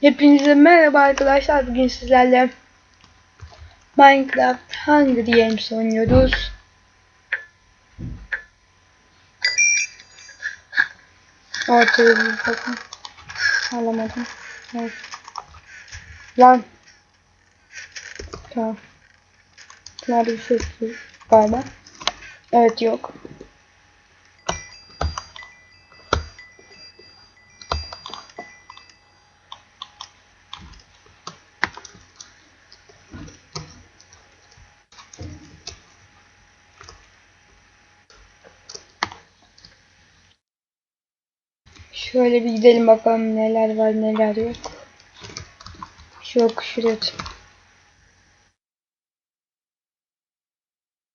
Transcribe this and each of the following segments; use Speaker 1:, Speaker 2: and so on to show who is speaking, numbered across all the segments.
Speaker 1: Hepinize merhaba arkadaşlar. Bugün sizlerle Minecraft Hunger Games oynuyoruz. Ortaya bir bakın. Alamadım. Evet. Lan. Tamam. Nerede bir var mı? Evet yok. Şöyle bir gidelim bakalım neler var neler yok. Yok şuraya.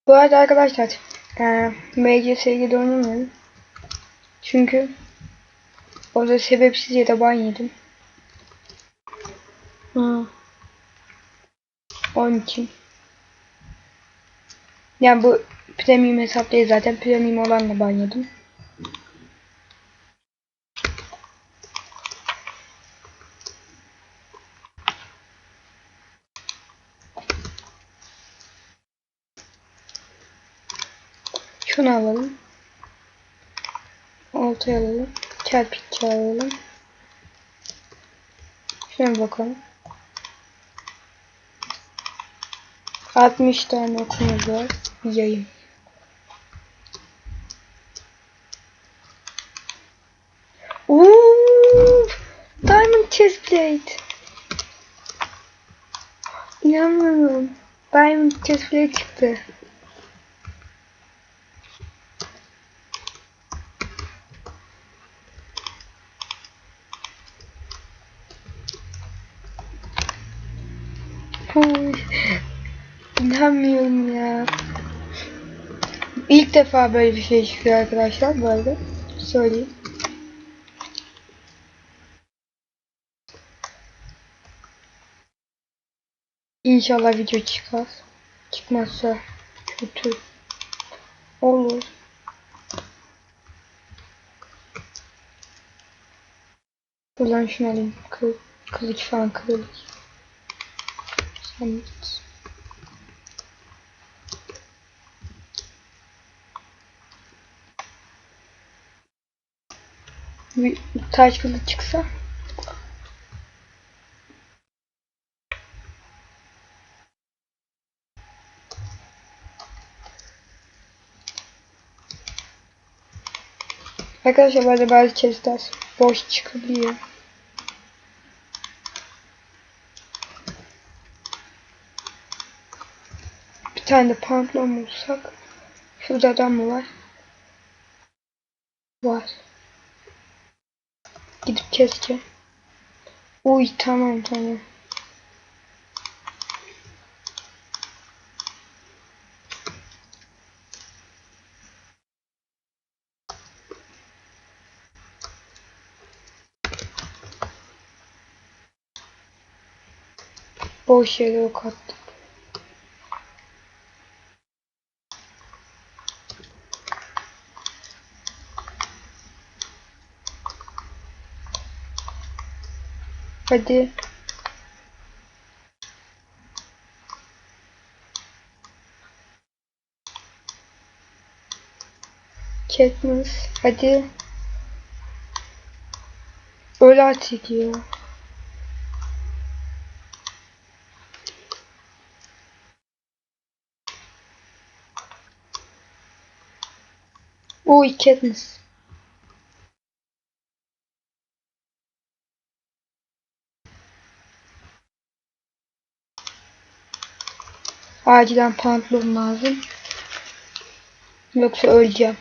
Speaker 1: Bu arada arkadaşlar e, MCS'de oynamıyorum. Çünkü orada sebepsiz yere ban yedim. Hı. Onun için. Yani bu premium hesap değil zaten premium olanla ban yedim. Şunu alalım. Oltayı alalım. Kerpiç alalım. Şuna bakalım. 60 tane okumuz var. Yayın. Uuu, Diamond chestplate. İnanmıyorum. Diamond chestplate çıktı. Uy, İnanmıyorum ya. İlk defa böyle bir şey çıkıyor arkadaşlar bu arada. Söyleyeyim. İnşallah video çıkar. Çıkmazsa kötü olur. Buradan şunu alayım. Kıl, kılıç falan kırılır. Git. Bir taş kılıç çıksa. Arkadaşlar böyle bazı chestler boş çıkabiliyor. Tane de pantolon bulsak. Şurada adam mı var? Var. Gidip keseceğim. Uy tamam tamam. Boş yere ok attım. Hadi. Katniss. Hadi. Öyle artık ya. Uy Katniss. Acilen pantolon lazım. Yoksa öleceğim.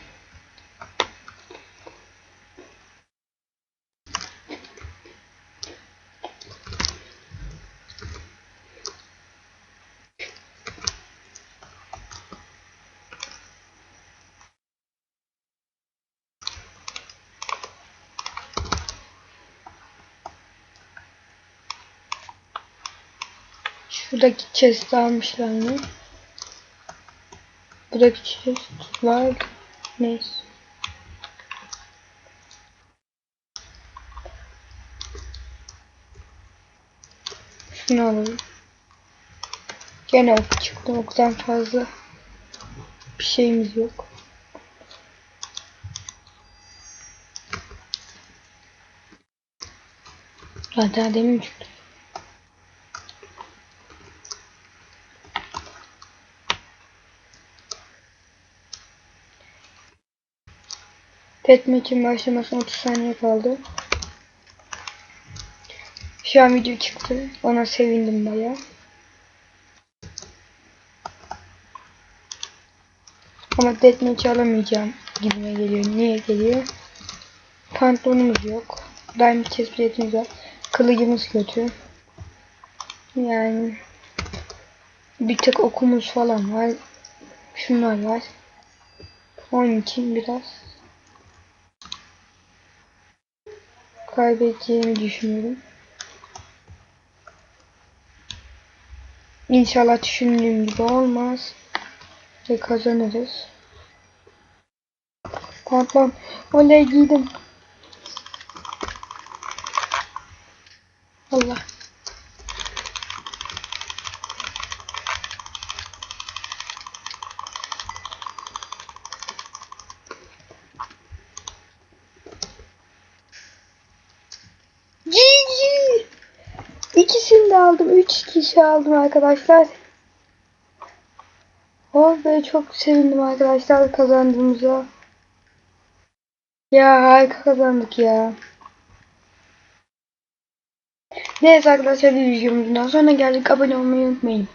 Speaker 1: Şuradaki chest almışlar mı? Buradaki chest var. Neyse. Şunu alalım. Gene ok çıktı. Oktan fazla bir şeyimiz yok. Hatta demin çıktı. Deathmatch'in başlamasına 30 saniye kaldı. Şu an video çıktı. Ona sevindim baya. Ama deathmatch alamayacağım gibime geliyor. Niye geliyor? Pantolonumuz yok. Diamond chest plate'imiz var. Kılıcımız kötü. Yani bir tek okumuz falan var. Şunlar var. Onun için biraz kaybedeceğimi düşünüyorum. İnşallah düşündüğüm gibi olmaz. Ve kazanırız. Pantolon. Oley giydim. Aldım. Üç kişi aldım arkadaşlar. Oh be çok sevindim arkadaşlar kazandığımıza. Ya harika kazandık ya. Neyse arkadaşlar bir videomuzdan sonra geldik. Abone olmayı unutmayın.